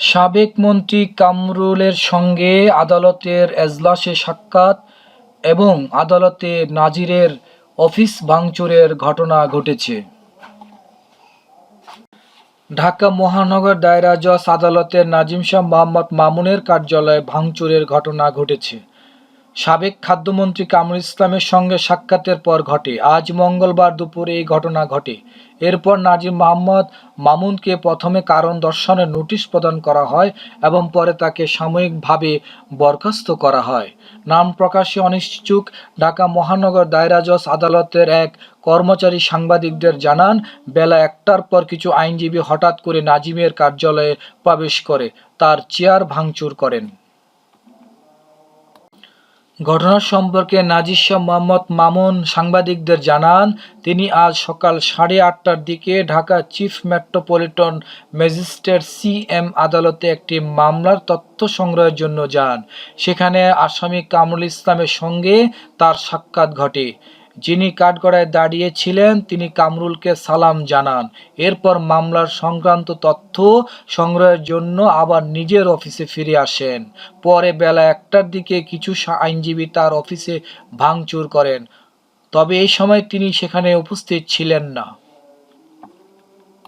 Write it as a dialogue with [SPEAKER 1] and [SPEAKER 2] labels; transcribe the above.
[SPEAKER 1] সাবেক মন্ত্রী কামরুলের সঙ্গে আদালতের এজলাসে সাক্ষাৎ এবং আদালতে নাজিরের অফিস ভাঙচুরের ঘটনা ঘটেছে। ঢাকা মহানগর দায়রা জজ আদালতের নাজিম শাহ মোহাম্মদ মামুনের কার্যালয়ে ভাঙচুরের ঘটনা ঘটেছে। সাবেক খাদ্যমন্ত্রী কামরুল ইসলামের সঙ্গে সাক্ষাতের পর ঘটে। আজ মঙ্গলবার দুপুরে এই ঘটনা ঘটে। এরপর নাজিম মোহাম্মদ মামুনকে প্রথমে কারণ দর্শনের নোটিশ প্রদান করা হয় এবং পরে তাকে সাময়িকভাবে বরখাস্ত করা হয়। নাম প্রকাশে অনিচ্ছুক ঢাকা মহানগর দায়রা জজ আদালতের এক কর্মচারী সাংবাদিকদের জানান, বেলা একটার পর কিছু আইনজীবী হঠাৎ করে নাজিমের কার্যালয়ে প্রবেশ করে, তার চেয়ার ভাঙচুর করেন। ঘটনা সম্পর্কে শাহ মোহাম্মদ মামুন সাংবাদিকদের জানান, তিনি আজ সকাল সাড়ে আটটার দিকে Dhaka chief metropolitan magistrate C M আদালতে একটি মামলার তথ্য সংগ্রহের জন্য যান। সেখানে আসামি কামরুল ইসলামের সঙ্গে তার সাক্ষাৎ ঘটে। যিনি কাঠগড়ায় দাঁড়িয়েছিলেন, তিনি কামরুলকে সালাম জানান। এরপর মামলার সংক্রান্ত তথ্য সংগ্রহের জন্য আবার নিজের অফিসে ফিরে আসেন। পরে বেলা একটার দিকে কিছু আইনজীবী তার অফিসে ভাঙচুর করেন। তবে এই সময় তিনি সেখানে উপস্থিত ছিলেন না।